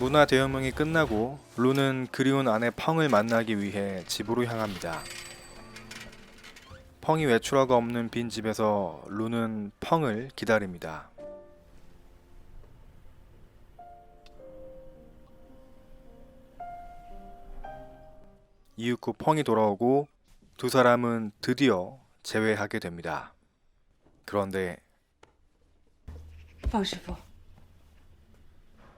문화 대혁명이 끝나고 루는 그리운 아내 펑을 만나기 위해 집으로 향합니다. 펑이 외출하고 없는 빈 집에서 루는 펑을 기다립니다. 이윽고 펑이 돌아오고 두 사람은 드디어 재회하게 됩니다. 그런데 방시보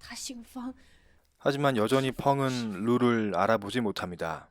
다시 펑. 하지만 여전히 펑은 룰을 알아보지 못합니다.